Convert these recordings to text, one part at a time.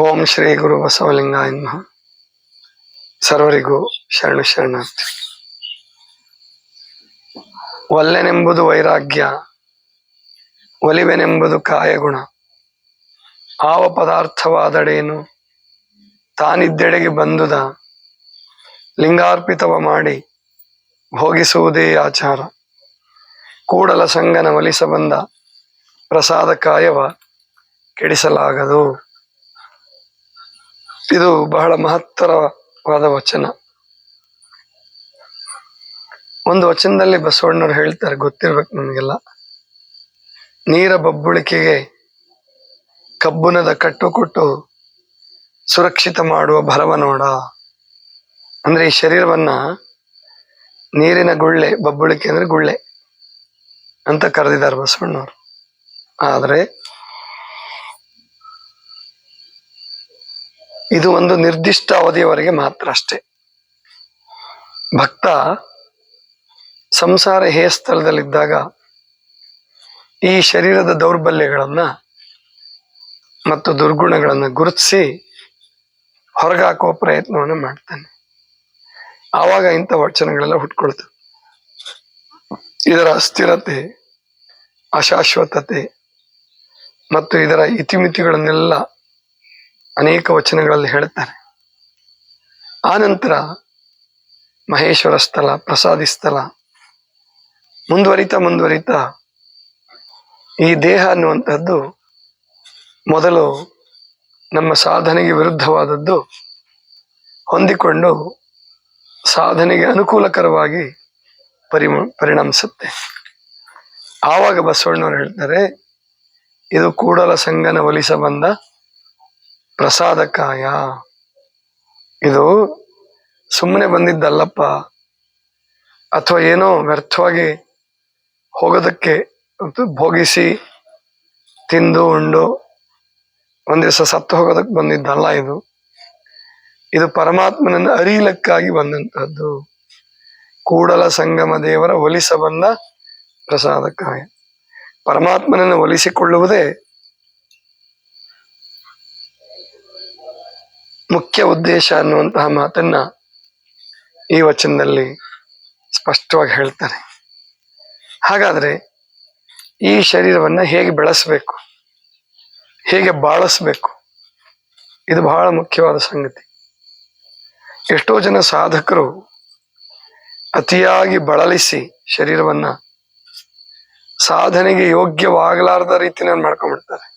ಓಂ ಶ್ರೀ ಗುರು ಬಸವಲಿಂಗ ನಮಃ. ಸರ್ವರಿಗೂ ಶರಣು ಶರಣಾರ್ಥಿ. ಒಲ್ಲೆನೆಂಬುದು ವೈರಾಗ್ಯ, ಒಲಿವೆನೆಂಬುದು ಕಾಯಗುಣ. ಆವ ಪದಾರ್ಥವಾದಡೇನು, ತಾನಿದ್ದೆಡೆಗೆ ಬಂದುದ? ಲಿಂಗಾರ್ಪಿತವ ಮಾಡಿ, ಭೋಗಿಸುವುದೇ ಆಚಾರ. ಕೂಡಲ ಸಂಗನ ಒಲಿಸಬಂದ ಪ್ರಸಾದ ಕಾಯವ, ಕೆಡಿಸಲಾಗದು. ಇದು ಬಹಳ ಮಹತ್ತರವಾದ ವಚನ. ಒಂದು ವಚನದಲ್ಲಿ ಬಸವಣ್ಣವ್ರು ಹೇಳ್ತಾರೆ, ಗೊತ್ತಿರ್ಬೇಕು ನನಗೆಲ್ಲ ನೀರ ಬಬ್ಬುಳಿಕೆಗೆ ಕಬ್ಬುನದ ಕಟ್ಟು ಕೊಟ್ಟು ಸುರಕ್ಷಿತ ಮಾಡುವ ಭರವ ನೋಡ. ಅಂದ್ರೆ ಈ ಶರೀರವನ್ನ ನೀರಿನ ಗುಳ್ಳೆ, ಬಬ್ಬುಳಿಕೆ ಅಂದ್ರೆ ಗುಳ್ಳೆ ಅಂತ ಕರೆದಿದ್ದಾರೆ ಬಸವಣ್ಣವರು. ಆದ್ರೆ ಇದು ಒಂದು ನಿರ್ದಿಷ್ಟ ಅವಧಿಯವರೆಗೆ ಮಾತ್ರ ಅಷ್ಟೇ. ಭಕ್ತ ಸಂಸಾರ ಹೇಸ್ತರದಲ್ಲಿದ್ದಾಗ ಈ ಶರೀರದ ದೌರ್ಬಲ್ಯಗಳನ್ನ ಮತ್ತು ದುರ್ಗುಣಗಳನ್ನು ಗುರುತಿಸಿ ಹೊರಗಾಕುವ ಪ್ರಯತ್ನವನ್ನು ಮಾಡ್ತಾನೆ. ಆವಾಗ ಇಂಥ ವಚನಗಳೆಲ್ಲ ಹುಟ್ಕೊಳ್ತವೆ. ಇದರ ಅಸ್ಥಿರತೆ, ಅಶಾಶ್ವತತೆ ಮತ್ತು ಇದರ ಇತಿಮಿತಿಗಳನ್ನೆಲ್ಲ ಅನೇಕ ವಚನಗಳಲ್ಲಿ ಹೇಳ್ತಾರೆ ಆನಂತರ ಮಹೇಶ್ವರ ಸ್ಥಳ, ಪ್ರಸಾದಿ ಸ್ಥಳ, ಮುಂದುವರಿತ ಮುಂದುವರಿತ ಈ ದೇಹ ಅನ್ನುವಂಥದ್ದು ಮೊದಲು ನಮ್ಮ ಸಾಧನೆಗೆ ವಿರುದ್ಧವಾದದ್ದು ಹೊಂದಿಕೊಂಡು ಸಾಧನೆಗೆ ಅನುಕೂಲಕರವಾಗಿ ಪರಿಮ, ಪರಿಣಮಿಸುತ್ತೆ. ಆವಾಗ ಬಸವಣ್ಣವ್ರು ಹೇಳ್ತಾರೆ, ಇದು ಕೂಡಲ ಸಂಗನ ಒಲಿಸ ಬಂದ ಪ್ರಸಾದಕಾಯ ಇದು ಸುಮ್ಮನೆ ಬಂದಿದ್ದಲ್ಲಪ್ಪ. ಅಥವಾ ಏನೋ ವ್ಯರ್ಥವಾಗಿ ಹೋಗೋದಕ್ಕೆ ಭೋಗಿಸಿ ತಿಂದು ಉಂಡು ಒಂದ್ ದಿವಸ ಸತ್ತು ಹೋಗೋದಕ್ಕೆ ಬಂದಿದ್ದಲ್ಲ ಇದು. ಇದು ಪರಮಾತ್ಮನನ್ನು ಅರಿಯಲಕ್ಕಾಗಿ ಬಂದಂತಹದ್ದು. ಕೂಡಲ ಸಂಗಮ ದೇವರ ಒಲಿಸ ಬಂದ ಪ್ರಸಾದಕಾಯ ಪರಮಾತ್ಮನನ್ನು ಒಲಿಸಿಕೊಳ್ಳುವುದೇ ಮುಖ್ಯ ಉದ್ದೇಶ ಅನ್ನುವಂತಹ ಮಾತನ್ನ ಈ ವಚನದಲ್ಲಿ ಸ್ಪಷ್ಟವಾಗಿ ಹೇಳ್ತಾರೆ. ಹಾಗಾದ್ರೆ ಈ ಶರೀರವನ್ನ ಹೇಗೆ ಬೆಳೆಸಬೇಕು? ಹೇಗೆ ಬಾಳಿಸ್ಬೇಕು? ಇದು ಬಹಳ ಮುಖ್ಯವಾದ ಸಂಗತಿ. ಎಷ್ಟೋ ಜನ ಸಾಧಕರು ಅತಿಯಾಗಿ ಬಳಲಿಸಿ ಶರೀರವನ್ನ ಸಾಧನೆಗೆ ಯೋಗ್ಯವಾಗಲಾರದ ರೀತಿಯಲ್ಲಿ ಮಾಡ್ಕೊಂಡ್ಬಿಡ್ತಾರೆ.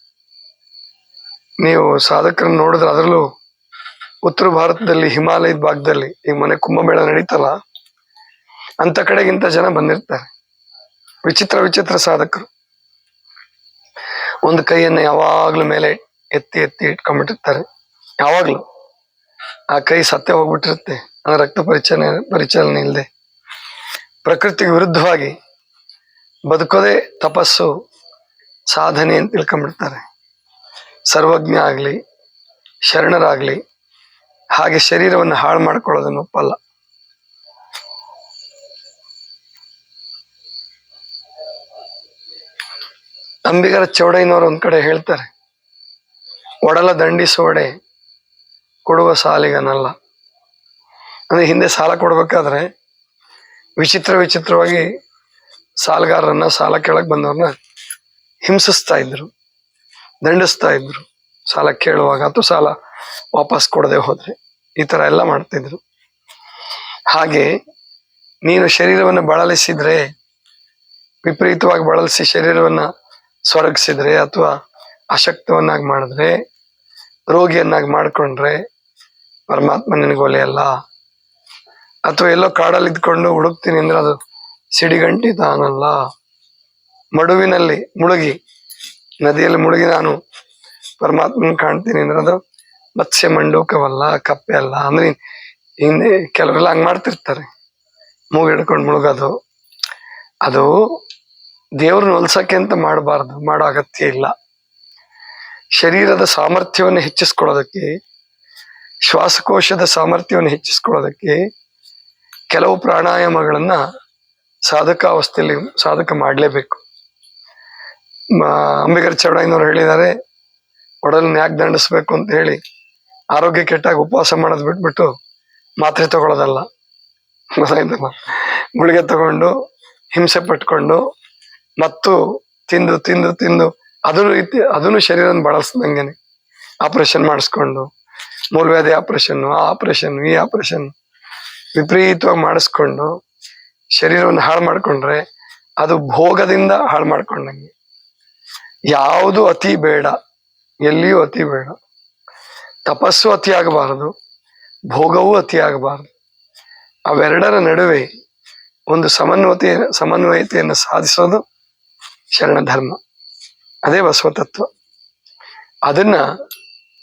ನೀವು ಸಾಧಕರನ್ನ ನೋಡಿದ್ರೆ ಅದರಲ್ಲೂ ಉತ್ತರ ಭಾರತದಲ್ಲಿ, ಹಿಮಾಲಯದ ಭಾಗದಲ್ಲಿ, ಈ ಮನೆ ಕುಂಭಮೇಳ ನಡೀತಲ್ಲ, ಅಂತ ಕಡೆಗಿಂತ ಜನ ಬಂದಿರ್ತಾರೆ. ವಿಚಿತ್ರ ವಿಚಿತ್ರ ಸಾಧಕರು. ಒಂದು ಕೈಯನ್ನು ಯಾವಾಗ್ಲೂ ಮೇಲೆ ಎತ್ತಿ ಎತ್ತಿ ಇಟ್ಕೊಂಡ್ಬಿಟ್ಟಿರ್ತಾರೆ. ಯಾವಾಗ್ಲೂ. ಆ ಕೈ ಸತ್ಯ ಹೋಗ್ಬಿಟ್ಟಿರುತ್ತೆ. ಅಂದ್ರೆ ರಕ್ತ ಪರಿಚಲನೆ ಪರಿಚಲನೆ ಇಲ್ಲದೆ ಪ್ರಕೃತಿಗೆ ವಿರುದ್ಧವಾಗಿ ಬದುಕೋದೇ ತಪಸ್ಸು, ಸಾಧನೆ ಅಂತ ತಿಳ್ಕೊಂಡ್ಬಿಡ್ತಾರೆ. ಸರ್ವಜ್ಞ ಆಗಲಿ, ಶರಣರಾಗ್ಲಿ ಹಾಗೆ ಶರೀರವನ್ನು ಹಾಳು ಮಾಡ್ಕೊಳ್ಳೋದನ್ನು ಒಪ್ಪಲ್ಲ. ಅಂಬಿಗರ ಚೌಡಯ್ಯನವರು ಒಂದ್ ಕಡೆ ಹೇಳ್ತಾರೆ, ಒಡಲ ದಂಡಿಸೋಡೆ ಕೊಡುವ ಸಾಲಿಗನಲ್ಲ. ಅಂದ್ರೆ ಹಿಂದೆ ಸಾಲ ಕೊಡ್ಬೇಕಾದ್ರೆ ವಿಚಿತ್ರ ವಿಚಿತ್ರವಾಗಿ ಸಾಲಗಾರರನ್ನ, ಸಾಲ ಕೇಳಕ್ ಬಂದವ್ರನ್ನ ಹಿಂಸಿಸ್ತಾ ಇದ್ರು, ದಂಡಿಸ್ತಾ ಇದ್ರು. ಸಾಲ ಕೇಳುವಾಗ ಅಥವಾ ಸಾಲ ವಾಪಸ್ ಕೊಡದೆ ಹೋದ್ರೆ. ಈ ತರ ಎಲ್ಲ ಮಾಡ್ತಿದ್ರು ಹಾಗೆ ನೀನು ಶರೀರವನ್ನು ಬಳಲಿಸಿದ್ರೆ, ವಿಪರೀತವಾಗಿ ಬಳಲಿಸಿ ಶರೀರವನ್ನ ಸ್ವರಗಿಸಿದ್ರೆ ಅಥವಾ ಅಶಕ್ತವನ್ನಾಗಿ ಮಾಡಿದ್ರೆ, ರೋಗಿಯನ್ನಾಗಿ ಮಾಡ್ಕೊಂಡ್ರೆ ಪರಮಾತ್ಮ ನಿನಗೊಲೆ ಅಲ್ಲ ಅಥವಾ ಎಲ್ಲೋ ಕಾಡಲ್ಲಿ ಇದ್ಕೊಂಡು ಹುಡುಕ್ತೀನಿ ಅಂದ್ರೆ ಅದು ಸಿಡಿಗಂಟಿ ತಾನಲ್ಲ. ಮಡುವಿನಲ್ಲಿ ಮುಳುಗಿ, ನದಿಯಲ್ಲಿ ಮುಳುಗಿ ನಾನು ಪರಮಾತ್ಮನ ಕಾಣ್ತೀನಿ ಅಂದ್ರೆ ಅದು ಮತ್ಸ್ಯ ಮಂಡೂಕವಲ್ಲ ಕಪ್ಪೆ ಅಲ್ಲ ಅಂದ್ರೆ ಹಿಂದೆ ಕೆಲವರೆಲ್ಲ ಹಂಗ್ ಮಾಡ್ತಿರ್ತಾರೆ. ಮೂಗು ಹಿಡ್ಕೊಂಡು ಮುಳುಗೋದು. ಅದು ದೇವ್ರನ್ನ ಹೊಲ್ಸಕ್ಕೆ ಅಂತ ಮಾಡಬಾರ್ದು. ಮಾಡೋ ಅಗತ್ಯ ಇಲ್ಲ. ಶರೀರದ ಸಾಮರ್ಥ್ಯವನ್ನು ಹೆಚ್ಚಿಸ್ಕೊಳ್ಳೋದಕ್ಕೆ, ಶ್ವಾಸಕೋಶದ ಸಾಮರ್ಥ್ಯವನ್ನು ಹೆಚ್ಚಿಸ್ಕೊಳ್ಳೋದಕ್ಕೆ ಕೆಲವು ಪ್ರಾಣಾಯಾಮಗಳನ್ನ ಸಾಧಕಾವಸ್ಥೆಯಲ್ಲಿ ಸಾಧಕ ಮಾಡಲೇಬೇಕು. ಅಂಬೇಕರ್ ಚೌಡಯ್ಯನವರು ಹೇಳಿದ್ದಾರೆ, ಒಡಲನ್ನ ಯಾಕೆ ದಂಡಿಸ್ಬೇಕು ಅಂತ ಹೇಳಿ. ಆರೋಗ್ಯ ಕೆಟ್ಟಾಗ ಉಪವಾಸ ಮಾಡೋದು ಬಿಟ್ಬಿಟ್ಟು ಮಾತ್ರೆ ತಗೊಳ್ಳೋದಲ್ಲ ಗೊತ್ತಾಯ್ತಲ್ಲ ಗುಳಿಗೆ ತಗೊಂಡು, ಹಿಂಸೆ ಪಟ್ಕೊಂಡು, ಮತ್ತು ತಿಂದು ತಿಂದು ತಿಂದು, ಅದನ್ನು ರೀತಿ ಅದನ್ನು ಶರೀರನ ಬಳಸ್ದಂಗೆನೆ. ಆಪರೇಷನ್ ಮಾಡಿಸ್ಕೊಂಡು, ಮೂಲವ್ಯಾಧಿ ಆಪರೇಷನ್ ಆ ಆಪರೇಷನ್ ಈ ಆಪರೇಷನ್ ವಿಪರೀತವಾಗಿ ಮಾಡಿಸ್ಕೊಂಡು, ಶರೀರವನ್ನು ಹಾಳು ಮಾಡಿಕೊಂಡ್ರೆ ಅದು ಭೋಗದಿಂದ ಹಾಳು ಮಾಡ್ಕೊಂಡಂಗೆ. ಯಾವುದು ಅತಿ ಬೇಡ, ಎಲ್ಲಿಯೂ ಅತಿ ಬೇಡ. ತಪಸ್ಸು ಅತಿಯಾಗಬಾರದು, ಭೋಗವೂ ಅತಿಯಾಗಬಾರದು. ಅವೆರಡರ ನಡುವೆ ಒಂದು ಸಮನ್ವಯತೆ ಸಮನ್ವಯತೆಯನ್ನು ಸಾಧಿಸೋದು ಶರಣ ಧರ್ಮ ಅದೇ ಬಸವ ತತ್ವ ಅದನ್ನ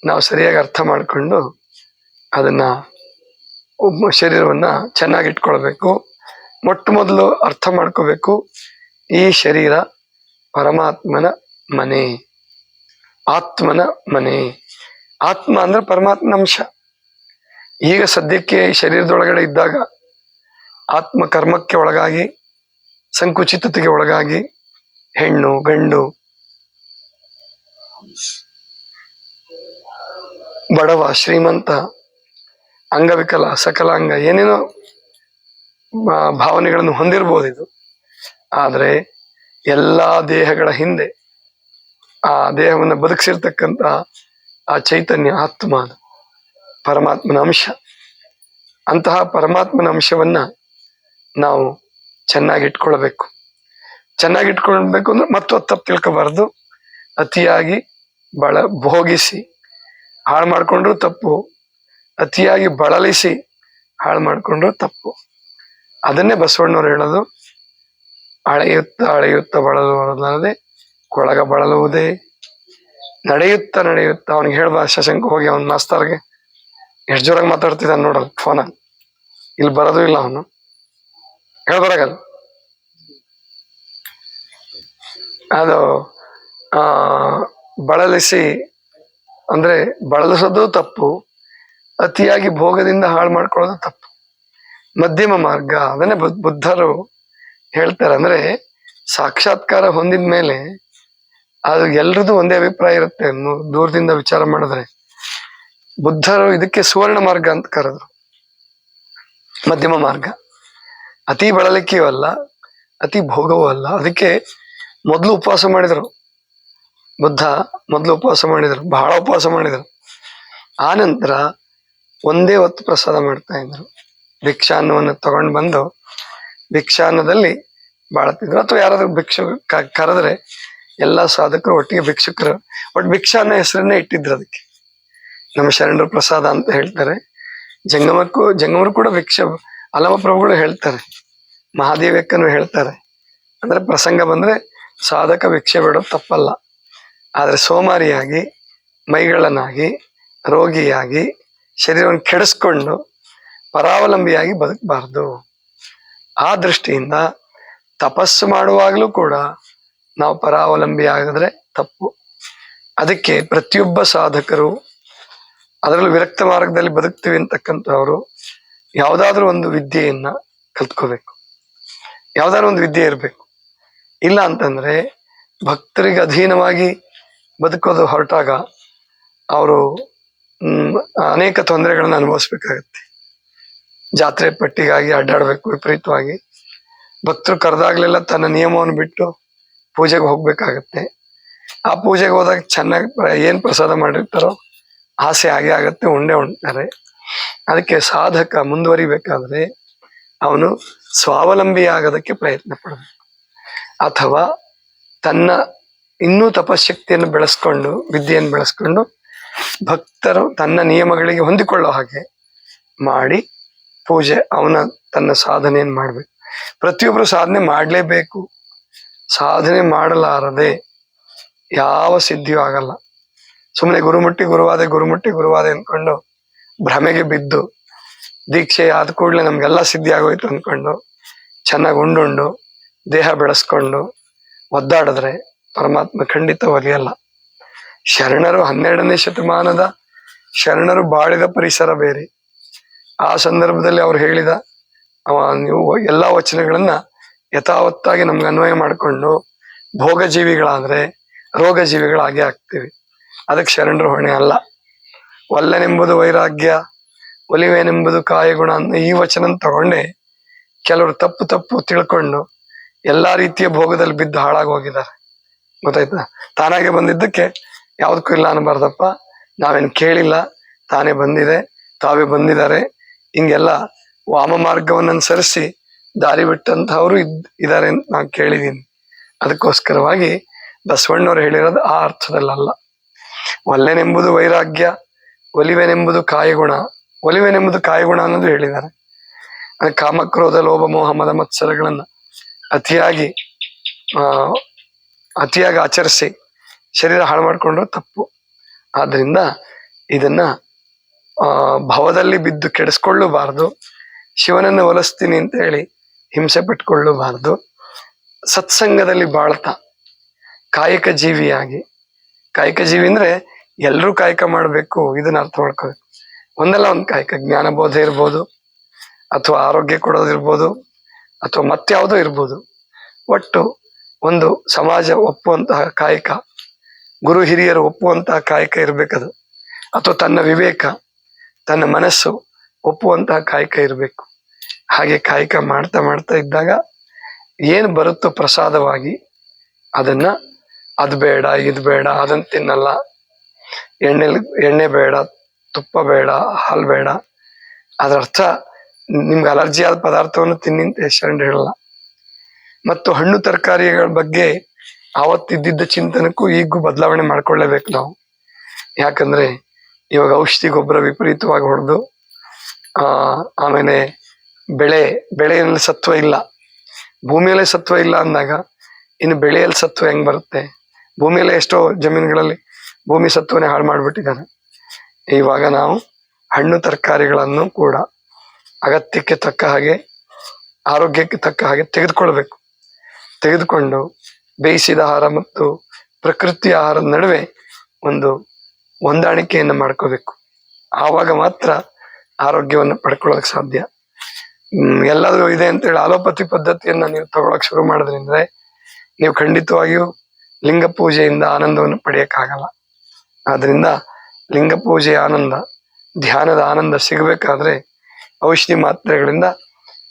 ನಾವು ಸರಿಯಾಗಿ ಅರ್ಥ ಮಾಡಿಕೊಂಡು ಅದನ್ನ ಶರೀರವನ್ನ ಚೆನ್ನಾಗಿ ಇಟ್ಕೊಳ್ಬೇಕು. ಮೊಟ್ಟ ಮೊದಲು ಅರ್ಥ ಮಾಡ್ಕೋಬೇಕು. ಈ ಶರೀರ ಪರಮಾತ್ಮನ ಮನೆ, ಆತ್ಮನ ಮನೆ. ಆತ್ಮ ಅಂದ್ರೆ ಪರಮಾತ್ಮ ಅಂಶ ಈಗ ಸದ್ಯಕ್ಕೆ ಶರೀರದೊಳಗಡೆ ಇದ್ದಾಗ ಆತ್ಮ ಕರ್ಮಕ್ಕೆ ಒಳಗಾಗಿ, ಸಂಕುಚಿತತೆಗೆ ಒಳಗಾಗಿ ಹೆಣ್ಣು, ಗಂಡು, ಬಡವ, ಶ್ರೀಮಂತ, ಅಂಗವಿಕಲ, ಸಕಲಾಂಗ, ಏನೇನೋ ಭಾವನೆಗಳನ್ನು ಹೊಂದಿರಬಹುದು ಇದು. ಆದರೆ ಎಲ್ಲ ದೇಹಗಳ ಹಿಂದೆ ಆ ದೇಹವನ್ನು ಬದುಕಿಸಿರ್ತಕ್ಕಂತ ಆ ಚೈತನ್ಯ ಆತ್ಮ ಪರಮಾತ್ಮನ ಅಂಶ. ಅಂತಹ ಪರಮಾತ್ಮನ ಅಂಶವನ್ನ ನಾವು ಚೆನ್ನಾಗಿ ಚೆನ್ನಾಗಿಟ್ಕೊಳ್ಬೇಕು ಚೆನ್ನಾಗಿ ಇಟ್ಕೊಳ್ಬೇಕು ಅಂದ್ರೆ ಮತ್ತೊತ್ತು ತಪ್ಪು ತಿಳ್ಕೊಬಾರ್ದು. ಅತಿಯಾಗಿ ಬಳ ಭೋಗಿಸಿ, ಹಾಳು ಮಾಡ್ಕೊಂಡ್ರು ತಪ್ಪು. ಅತಿಯಾಗಿ ಬಳಲಿಸಿ, ಹಾಳು ಮಾಡ್ಕೊಂಡ್ರು ತಪ್ಪು. ಅದನ್ನೇ ಬಸವಣ್ಣವ್ರು ಹೇಳೋದು. ಅಳೆಯುತ್ತ ಅಳೆಯುತ್ತ ಬಳಲುವುದಲ್ಲದೆ, ಕೊಳಗ ಬಳಲುವುದೇ ನಡೆಯುತ್ತ ನಡೆಯುತ್ತಾ ಅವನಿಗೆ ಹೇಳ್ಬಾ ಶಶಂಕ ಹೋಗಿ ಅವ್ನ ಮಾಸ್ತರ್ಗೆ. ಎಷ್ಟು ಜೋರಾಗಿ ಮಾತಾಡ್ತಿದ್ದಾನೆ ನೋಡಲ್ ಫೋನ ಇಲ್ಲಿ ಬರೋದು ಇಲ್ಲ ಅವನು. ಹೇಳ್ಬರಾಗಲ್ಲ ಅದು, ಆ, ಬಳಲಿಸಿ, ಅಂದ್ರೆ ಬಳಲಿಸೋದು ತಪ್ಪು, ಅತಿಯಾಗಿ ಭೋಗದಿಂದ ಹಾಳು ಮಾಡ್ಕೊಳ್ಳೋದು ತಪ್ಪು. ಮಧ್ಯಮ ಮಾರ್ಗ, ಅದನ್ನೇ ಬುದ್ಧ- ಬುದ್ಧರು ಹೇಳ್ತಾರೆ. ಅಂದ್ರೆ ಸಾಕ್ಷಾತ್ಕಾರ ಹೊಂದಿದ ಮೇಲೆ ಅದು ಎಲ್ರದ್ದು ಒಂದೇ ಅಭಿಪ್ರಾಯ ಇರುತ್ತೆ. ದೂರದಿಂದ ವಿಚಾರ ಮಾಡಿದ್ರೆ ಬುದ್ಧರು ಇದಕ್ಕೆ ಸುವರ್ಣ ಮಾರ್ಗ ಅಂತ ಕರೆದ್ರು. ಮಧ್ಯಮ ಮಾರ್ಗ. ಅತಿ ಬಳಲಿಕೆಯೂ ಅಲ್ಲ, ಅತಿ ಭೋಗವೂ ಅಲ್ಲ. ಅದಕ್ಕೆ ಮೊದಲು ಉಪವಾಸ ಮಾಡಿದರು. ಬುದ್ಧ ಮೊದಲು ಉಪವಾಸ ಮಾಡಿದರು, ಬಹಳ ಉಪವಾಸ ಮಾಡಿದರು. ಆ ನಂತರ ಒಂದೇ ಹೊತ್ತು ಪ್ರಸಾದ ಮಾಡ್ತಾ ಇದ್ರು. ಭಿಕ್ಷಾನ್ನವನ್ನು ತಗೊಂಡು ಬಂದು ಭಿಕ್ಷಾನ್ನದಲ್ಲಿ ಬಾಳ್ತಿದ್ರು ಅಥವಾ ಯಾರಾದ್ರೂ ಭಿಕ್ಷ ಕರೆದ್ರೆ ಎಲ್ಲಾ ಸಾಧಕರು ಒಟ್ಟಿಗೆ ಭಿಕ್ಷುಕರು. ಒಟ್ಟು ಭಿಕ್ಷಾನ್ನ ಹೆಸರನ್ನೇ ಇಟ್ಟಿದ್ರು ಅದಕ್ಕೆ. ನಮ್ಮ ಶರಣರು ಪ್ರಸಾದ ಅಂತ ಹೇಳ್ತಾರೆ. ಜಂಗಮಕ್ಕೂ, ಜಂಗಮರು ಕೂಡ ಭಿಕ್ಷ ಅಲಮ ಪ್ರಭುಗಳು ಹೇಳ್ತಾರೆ. ಮಹಾದೇವಕ್ಕನು ಹೇಳ್ತಾರೆ. ಅಂದ್ರೆ ಪ್ರಸಂಗ ಬಂದ್ರೆ ಸಾಧಕ ಭಿಕ್ಷೆ ಬಿಡೋದು ತಪ್ಪಲ್ಲ. ಆದ್ರೆ ಸೋಮಾರಿಯಾಗಿ, ಮೈಗಳನ್ನಾಗಿ, ರೋಗಿಯಾಗಿ, ಶರೀರವನ್ನು ಕೆಡಿಸ್ಕೊಂಡು, ಪರಾವಲಂಬಿಯಾಗಿ ಬದುಕಬಾರ್ದು. ಆ ದೃಷ್ಟಿಯಿಂದ ತಪಸ್ಸು ಮಾಡುವಾಗಲೂ ಕೂಡ ನಾವು ಪರಾವಲಂಬಿ ಆಗಿದ್ರೆ ತಪ್ಪು. ಅದಕ್ಕೆ ಪ್ರತಿಯೊಬ್ಬ ಸಾಧಕರು ಅದರಲ್ಲೂ ವಿರಕ್ತ ಮಾರ್ಗದಲ್ಲಿ ಬದುಕ್ತೀವಿ ಅಂತಕ್ಕಂಥವ್ರು ಯಾವುದಾದ್ರೂ ಒಂದು ವಿದ್ಯೆಯನ್ನ ಕಲ್ತ್ಕೋಬೇಕು. ಯಾವ್ದಾದ್ರು ಒಂದು ವಿದ್ಯೆ ಇರಬೇಕು. ಇಲ್ಲ ಅಂತಂದ್ರೆ ಭಕ್ತರಿಗೆ ಅಧೀನವಾಗಿ ಬದುಕೋದು ಹೊರಟಾಗ ಅವರು ಅನೇಕ ತೊಂದರೆಗಳನ್ನ ಅನುಭವಿಸ್ಬೇಕಾಗತ್ತೆ. ಜಾತ್ರೆ ಪಟ್ಟಿಗಾಗಿ ಅಡ್ಡಾಡಬೇಕು ವಿಪರೀತವಾಗಿ. ಭಕ್ತರು ಕರೆದಾಗ್ಲೆಲ್ಲ ತನ್ನ ನಿಯಮವನ್ನು ಬಿಟ್ಟು ಪೂಜೆಗೆ ಹೋಗ್ಬೇಕಾಗತ್ತೆ. ಆ ಪೂಜೆಗೆ ಹೋದಾಗ ಚೆನ್ನಾಗಿ ಏನ್ ಪ್ರಸಾದ ಮಾಡಿರ್ತಾರೋ ಆಸೆ ಆಗೇ ಆಗತ್ತೆ, ಉಂಡೆ ಹೊಂಟಾರೆ ಅದಕ್ಕೆ ಸಾಧಕ ಮುಂದುವರಿಬೇಕಾದ್ರೆ ಅವನು ಸ್ವಾವಲಂಬಿ ಆಗೋದಕ್ಕೆ ಪ್ರಯತ್ನ ಪಡಬೇಕು. ಅಥವಾ ತನ್ನ ಇನ್ನೂ ತಪಶಕ್ತಿಯನ್ನು ಬೆಳೆಸ್ಕೊಂಡು, ವಿದ್ಯೆಯನ್ನು ಬೆಳೆಸ್ಕೊಂಡು ಭಕ್ತರು ತನ್ನ ನಿಯಮಗಳಿಗೆ ಹೊಂದಿಕೊಳ್ಳೋ ಹಾಗೆ ಮಾಡಿ ಪೂಜೆ ಅವನ ತನ್ನ ಸಾಧನೆಯನ್ನು ಮಾಡಬೇಕು. ಪ್ರತಿಯೊಬ್ಬರು ಸಾಧನೆ ಮಾಡಲೇಬೇಕು. ಸಾಧನೆ ಮಾಡಲಾರದೆ ಯಾವ ಸಿದ್ಧಿಯೂ ಆಗಲ್ಲ. ಸುಮ್ಮನೆ ಗುರುಮುಟ್ಟಿ ಗುರುವಾದೆ ಗುರುಮುಟ್ಟಿ ಗುರುವಾದೆ ಅಂದ್ಕೊಂಡು ಭ್ರಮೆಗೆ ಬಿದ್ದು ದೀಕ್ಷೆ ಆದ ಕೂಡಲೇ ನಮ್ಗೆಲ್ಲ ಸಿದ್ಧಿ ಆಗೋಯ್ತು ಅನ್ಕೊಂಡು ಚೆನ್ನಾಗಿ ಉಂಡುಂಡು, ದೇಹ ಬೆಳೆಸ್ಕೊಂಡು ಒದ್ದಾಡಿದ್ರೆ ಪರಮಾತ್ಮ ಖಂಡಿತ ಒಲಿಯಲ್ಲ ಶರಣರು ಹನ್ನೆರಡನೇ ಶತಮಾನದ ಶರಣರು ಬಾಳಿದ ಪರಿಸರ ಬೇರೆ. ಆ ಸಂದರ್ಭದಲ್ಲಿ ಅವ್ರು ಹೇಳಿದ, ಅವ ನೀವು ಎಲ್ಲಾ ವಚನಗಳನ್ನ ಯಥಾವತ್ತಾಗಿ ನಮ್ಗೆ ಅನ್ವಯ ಮಾಡಿಕೊಂಡು ಭೋಗ ಜೀವಿಗಳಾದ್ರೆ ರೋಗ ಜೀವಿಗಳಾಗಿ ಆಗ್ತೀವಿ. ಅದಕ್ಕೆ ಶರಣರು ಹೊಣೆ ಅಲ್ಲ. ಒಲ್ಲನೆಂಬುದು ವೈರಾಗ್ಯ, ಒಲಿವೆನೆಂಬುದು ಕಾಯಗುಣ ಅನ್ನೋ ಈ ವಚನ ತಗೊಂಡೆ ಕೆಲವರು ತಪ್ಪು ತಪ್ಪು ತಿಳ್ಕೊಂಡು ಎಲ್ಲಾ ರೀತಿಯ ಭೋಗದಲ್ಲಿ ಬಿದ್ದು ಹಾಳಾಗಿ ಹೋಗಿದ್ದಾರೆ. ಗೊತ್ತಾಯ್ತಾ? ತಾನಾಗೆ ಬಂದಿದ್ದಕ್ಕೆ ಯಾವುದಕ್ಕೂ ಇಲ್ಲ ಅನ್ಬಾರ್ದಪ್ಪ. ನಾವೇನು ಕೇಳಿಲ್ಲ. ತಾನೇ ಬಂದಿದೆ. ತಾವೇ ಬಂದಿದ್ದಾರೆ. ಹಿಂಗೆಲ್ಲ ವಾಮ ಮಾರ್ಗವನ್ನು ಅನುಸರಿಸಿ ದಾರಿ ಬಿಟ್ಟಂತಹವರು ಇದ್ ಇದ್ದಾರೆ ಅಂತ ನಾನು ಕೇಳಿದೀನಿ. ಅದಕ್ಕೋಸ್ಕರವಾಗಿ ಬಸವಣ್ಣವ್ರು ಹೇಳಿರೋದು ಆ ಅರ್ಥದಲ್ಲಲ್ಲ. ಒಲ್ಲೆನೆಂಬುದು ವೈರಾಗ್ಯ, ಒಲಿವೆನೆಂಬುದು ಕಾಯಗುಣ ಒಲಿವೆನೆಂಬುದು ಕಾಯಗುಣ ಅನ್ನೋದು ಹೇಳಿದ್ದಾರೆ. ಕಾಮಕ್ರೋಧ, ಲೋಭ, ಮೋಹ, ಮದ, ಮತ್ಸರಗಳನ್ನ ಅತಿಯಾಗಿ, ಆ, ಅತಿಯಾಗಿ ಆಚರಿಸಿ ಶರೀರ ಹಾಳು ಮಾಡಿಕೊಂಡ್ರೆ ತಪ್ಪು. ಆದ್ರಿಂದ ಇದನ್ನ, ಆ, ಭವದಲ್ಲಿ ಬಿದ್ದು ಕೆಡಿಸ್ಕೊಳ್ಳಬಾರದು. ಶಿವನನ್ನು ಒಲಿಸ್ತೀನಿ ಅಂತ ಹೇಳಿ ಹಿಂಸೆ ಪಟ್ಕೊಳ್ಳಬಾರದು ಸತ್ಸಂಗದಲ್ಲಿ ಬಾಳ್ತಾ, ಕಾಯಕ ಜೀವಿಯಾಗಿ. ಕಾಯಕ ಜೀವಿ ಅಂದ್ರೆ ಎಲ್ಲರೂ ಕಾಯಕ ಮಾಡಬೇಕು, ಇದನ್ನ ಅರ್ಥ ಮಾಡ್ಕೋಬೇಕು. ಒಂದಲ್ಲ ಒಂದು ಕಾಯಕ, ಜ್ಞಾನ ಬೋಧ ಇರ್ಬೋದು, ಅಥವಾ ಆರೋಗ್ಯ ಕೊಡೋದಿರ್ಬೋದು ಅಥವಾ ಮತ್ಯಾವುದೋ ಇರ್ಬೋದು. ಒಟ್ಟು ಒಂದು ಸಮಾಜ ಒಪ್ಪುವಂತಹ ಕಾಯಕ, ಗುರು ಹಿರಿಯರು ಒಪ್ಪುವಂತಹ ಕಾಯಕ ಇರಬೇಕದು. ಅಥವಾ ತನ್ನ ವಿವೇಕ, ತನ್ನ ಮನಸ್ಸು ಒಪ್ಪುವಂತಹ ಕಾಯಕ ಇರಬೇಕು. ಹಾಗೆ ಕಾಯಕ ಮಾಡ್ತಾ ಮಾಡ್ತಾ ಇದ್ದಾಗ ಏನು ಬರುತ್ತೋ ಪ್ರಸಾದವಾಗಿ ಅದನ್ನ ಅದು ಬೇಡ, ಇದು ಬೇಡ ಅದನ್ನ ತಿನ್ನಲ್ಲ. ಎಣ್ಣೆ ಎಣ್ಣೆ ಬೇಡ, ತುಪ್ಪ ಬೇಡ, ಹಾಲು ಬೇಡ. ಅದರ ಅರ್ಥ ನಿಮ್ಗೆ ಅಲರ್ಜಿ ಆದ ಪದಾರ್ಥವನ್ನು ತಿನ್ನಿ ಅಂತ ಹೇಳಲ್ಲ. ಮತ್ತು ಹಣ್ಣು ತರಕಾರಿಗಳ ಬಗ್ಗೆ ಆವತ್ತಿದ್ದ ಚಿಂತನಕ್ಕೂ ಈಗೂ ಬದಲಾವಣೆ ಮಾಡ್ಕೊಳ್ಳೇಬೇಕು ನಾವು. ಯಾಕಂದ್ರೆ ಇವಾಗ ಔಷಧಿ ಗೊಬ್ಬರ ವಿಪರೀತವಾಗಿ ಹೊಡೆದು ಆಮೇಲೆ ಬೆಳೆ, ಬೆಳೆಯಲ್ಲಿ ಸತ್ವ ಇಲ್ಲ. ಭೂಮಿಯಲ್ಲಿ ಸತ್ವ ಇಲ್ಲ ಅಂದಾಗ ಇನ್ನು ಬೆಳೆಯಲ್ಲಿ ಸತ್ವ ಹೆಂಗ್ ಬರುತ್ತೆ? ಭೂಮಿಯಲ್ಲಿ ಎಷ್ಟೋ ಜಮೀನುಗಳಲ್ಲಿ ಭೂಮಿ ಸತ್ವನೇ ಹಾಳು ಮಾಡಿಬಿಟ್ಟಿದ್ದಾರೆ ಇವಾಗ ನಾವು ಹಣ್ಣು ತರಕಾರಿಗಳನ್ನು ಕೂಡ ಅಗತ್ಯಕ್ಕೆ ತಕ್ಕ ಹಾಗೆ, ಆರೋಗ್ಯಕ್ಕೆ ತಕ್ಕ ಹಾಗೆ ತೆಗೆದುಕೊಳ್ಬೇಕು. ತೆಗೆದುಕೊಂಡು ಬೇಯಿಸಿದ ಆಹಾರ ಮತ್ತು ಪ್ರಕೃತಿ ಆಹಾರದ ನಡುವೆ ಒಂದು ಹೊಂದಾಣಿಕೆಯನ್ನು ಮಾಡ್ಕೋಬೇಕು. ಆವಾಗ ಮಾತ್ರ ಆರೋಗ್ಯವನ್ನು ಪಡ್ಕೊಳ್ಳೋಕೆ ಸಾಧ್ಯ. ಎಲ್ಲಾದ್ರೂ ಇದೆ ಅಂತ ಹೇಳಿ ಅಲೋಪತಿ ಪದ್ಧತಿಯನ್ನ ನೀವು ತಗೊಳಕ್ ಶುರು ಮಾಡಿದ್ರಿಂದ ನೀವು ಖಂಡಿತವಾಗಿಯೂ ಲಿಂಗ ಪೂಜೆಯಿಂದ ಆನಂದವನ್ನು ಪಡೆಯಕ್ಕಾಗಲ್ಲ. ಆದ್ರಿಂದ ಲಿಂಗ ಪೂಜೆಯ ಆನಂದ, ಧ್ಯಾನದ ಆನಂದ ಸಿಗಬೇಕಾದ್ರೆ ಔಷಧಿ ಮಾತ್ರೆಗಳಿಂದ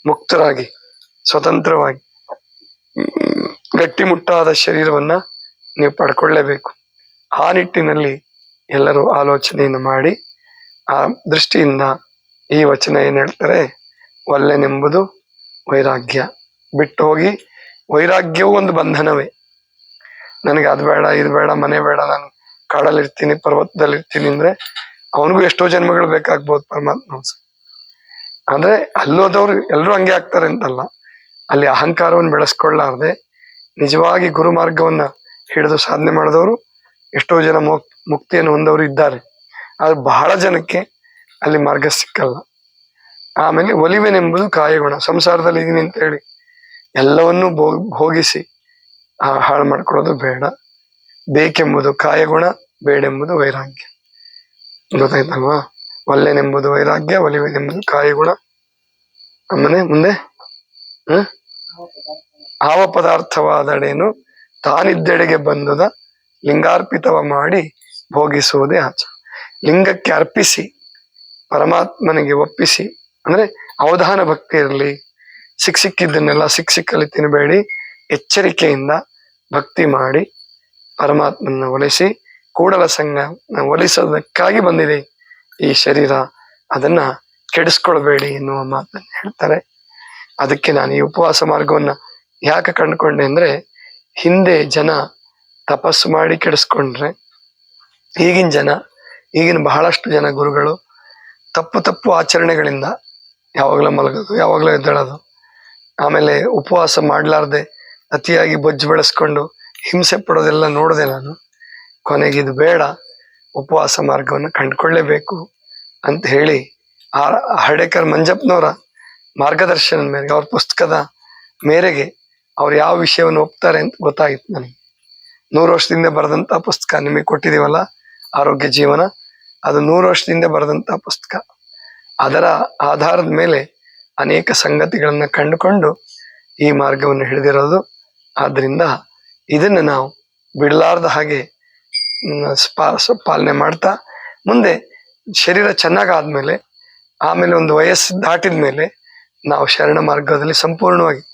ಮುಕ್ತರಾಗಿ, ಸ್ವತಂತ್ರವಾಗಿ ಗಟ್ಟಿಮುಟ್ಟಾದ ಶರೀರವನ್ನ ನೀವು ಪಡ್ಕೊಳ್ಳೇಬೇಕು. ಆ ನಿಟ್ಟಿನಲ್ಲಿ ಎಲ್ಲರೂ ಆಲೋಚನೆಯನ್ನು ಮಾಡಿ, ಆ ದೃಷ್ಟಿಯಿಂದ ಈ ವಚನ ಏನ್ ಹೇಳ್ತಾರೆ? ಒಲ್ಲೆನೆಂಬುದು ವೈರಾಗ್ಯ. ಬಿಟ್ಟು ಹೋಗಿ ವೈರಾಗ್ಯವೂ ಒಂದು ಬಂಧನವೇ. ನನಗೆ ಅದು ಬೇಡ, ಇದು ಬೇಡ, ಮನೆ ಬೇಡ, ನಾನು ಕಾಡಲ್ಲಿರ್ತೀನಿ, ಪರ್ವತದಲ್ಲಿರ್ತೀನಿ ಅಂದ್ರೆ ಅವನಿಗೂ ಎಷ್ಟೋ ಜನ್ಮಗಳು ಬೇಕಾಗ್ಬೋದು ಪರಮಾತ್ಮ ಅಂದ್ರೆ ಅಲ್ಲೋದವ್ರು ಎಲ್ಲರೂ ಹಂಗೆ ಆಗ್ತಾರೆ ಅಂತಲ್ಲ. ಅಲ್ಲಿ ಅಹಂಕಾರವನ್ನು ಬೆಳೆಸ್ಕೊಳ್ಳಾರ್ದೆ ನಿಜವಾಗಿ ಗುರು ಮಾರ್ಗವನ್ನ ಹಿಡಿದು ಸಾಧನೆ ಮಾಡಿದವರು ಎಷ್ಟೋ ಜನ ಮುಕ್ ಮುಕ್ತಿಯನ್ನು ಹೊಂದವರು ಇದ್ದಾರೆ. ಆದ್ರೆ ಬಹಳ ಜನಕ್ಕೆ ಅಲ್ಲಿ ಮಾರ್ಗ ಸಿಕ್ಕಲ್ಲ. ಆಮೇಲೆ ಒಲಿವೆನೆಂಬುದು ಕಾಯಗುಣ, ಸಂಸಾರದಲ್ಲಿ ಇದೀನಿ ಅಂತ ಹೇಳಿ ಎಲ್ಲವನ್ನೂ ಭೋಗಿಸಿ ಹಾಳು ಮಾಡ್ಕೊಳ್ಳೋದು ಬೇಡ. ಬೇಕೆಂಬುದು ಕಾಯಗುಣ, ಬೇಡೆಂಬುದು ವೈರಾಗ್ಯ. ಗೊತ್ತಾಯ್ತಲ್ವಾ? ಒಲ್ಲೆನೆಂಬುದು ವೈರಾಗ್ಯ, ಒಲಿವೆನೆಂಬುದು ಕಾಯಗುಣ. ಆಮೇಲೆ ಮುಂದೆ ಹ ಆವ ಪದಾರ್ಥವಾದಡೇನು ತಾನಿದ್ದೆಡೆಗೆ ಬಂದುದ ಲಿಂಗಾರ್ಪಿತವ ಮಾಡಿ ಭೋಗಿಸುವುದೇ ಆಚ. ಲಿಂಗಕ್ಕೆ ಅರ್ಪಿಸಿ, ಪರಮಾತ್ಮನಿಗೆ ಒಪ್ಪಿಸಿ ಅಂದ್ರೆ ಅವಧಾನ ಭಕ್ತಿ ಇರಲಿ, ಸಿಕ್ ಸಿಕ್ಕಿದ್ದನ್ನೆಲ್ಲ ಸಿಕ್ ಸಿಕ್ಕಲ್ಲಿ ತಿನ್ನಬೇಡಿ ಎಚ್ಚರಿಕೆಯಿಂದ ಭಕ್ತಿ ಮಾಡಿ, ಪರಮಾತ್ಮನ ಒಲಿಸಿ, ಕೂಡಲ ಸಂಘ ಒಲಿಸೋದಕ್ಕಾಗಿ ಬಂದಿದೆ ಈ ಶರೀರ. ಅದನ್ನ ಕೆಡಿಸ್ಕೊಳ್ಬೇಡಿ ಎನ್ನುವ ಮಾತನ್ನು ಹೇಳ್ತಾರೆ. ಅದಕ್ಕೆ ನಾನು ಈ ಉಪವಾಸ ಮಾರ್ಗವನ್ನ ಯಾಕೆ ಕಂಡುಕೊಂಡೆ ಅಂದ್ರೆ, ಹಿಂದೆ ಜನ ತಪಸ್ಸು ಮಾಡಿ ಕೆಡಿಸ್ಕೊಂಡ್ರೆ, ಈಗಿನ ಜನ, ಈಗಿನ ಬಹಳಷ್ಟು ಜನ ಗುರುಗಳು ತಪ್ಪು ತಪ್ಪು ಆಚರಣೆಗಳಿಂದ ಯಾವಾಗಲೂ ಮಲಗೋದು, ಯಾವಾಗಲೂ ಎದ್ದೇಳೋದು. ಆಮೇಲೆ ಉಪವಾಸ ಮಾಡಲಾರ್ದೆ ಅತಿಯಾಗಿ ಬೊಜ್ಜು ಬೆಳೆಸ್ಕೊಂಡು ಹಿಂಸೆ ಪಡೋದೆಲ್ಲ ನೋಡಿದೆ ನಾನು. ಕೊನೆಗೆ ಇದು ಬೇಡ, ಉಪವಾಸ ಮಾರ್ಗವನ್ನು ಕಂಡುಕೊಳ್ಳೇಬೇಕು ಅಂತ ಹೇಳಿ ಆ ಹರ್ಡೇಕರ್ ಮಂಜಪ್ಪನವರ ಮಾರ್ಗದರ್ಶನದ ಮೇರೆಗೆ, ಅವ್ರ ಪುಸ್ತಕದ ಮೇರೆಗೆ ಅವ್ರು ಯಾವ ವಿಷಯವನ್ನು ಒಪ್ತಾರೆ ಅಂತ ಗೊತ್ತಾಗಿತ್ತು ನನಗೆ. ನೂರು ವರ್ಷದಿಂದ ಬರೆದಂಥ ಪುಸ್ತಕ ನಿಮಗೆ ಕೊಟ್ಟಿದ್ದೀವಲ್ಲ, ಆರೋಗ್ಯ ಜೀವನ. ಅದು ನೂರು ವರ್ಷದಿಂದ ಬರೆದಂಥ ಪುಸ್ತಕ. ಅದರ ಆಧಾರದ ಮೇಲೆ ಅನೇಕ ಸಂಗತಿಗಳನ್ನು ಕಂಡುಕೊಂಡು ಈ ಮಾರ್ಗವನ್ನು ಹಿಡಿದಿರೋದು. ಆದ್ದರಿಂದ ಇದನ್ನು ನಾವು ಬಿಡಲಾರ್ದ ಹಾಗೆ ಸ್ಪಾ- ಪಾಲನೆ ಮಾಡ್ತಾ, ಮುಂದೆ ಶರೀರ ಚೆನ್ನಾಗಾದ್ಮೇಲೆ, ಆಮೇಲೆ ಒಂದು ವಯಸ್ಸು ದಾಟಿದ ಮೇಲೆ ನಾವು ಶರಣ ಮಾರ್ಗದಲ್ಲಿ ಸಂಪೂರ್ಣವಾಗಿ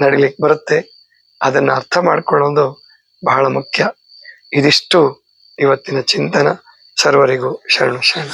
ನಡಿಲಿಕ್ಕೆ ಬರುತ್ತೆ. ಅದನ್ನು ಅರ್ಥ ಮಾಡ್ಕೊಳ್ಳೋದು ಬಹಳ ಮುಖ್ಯ. ಇದಿಷ್ಟು ಇವತ್ತಿನ ಚಿಂತನ. ಸರ್ವರಿಗೂ ಶರಣ ಶರಣ.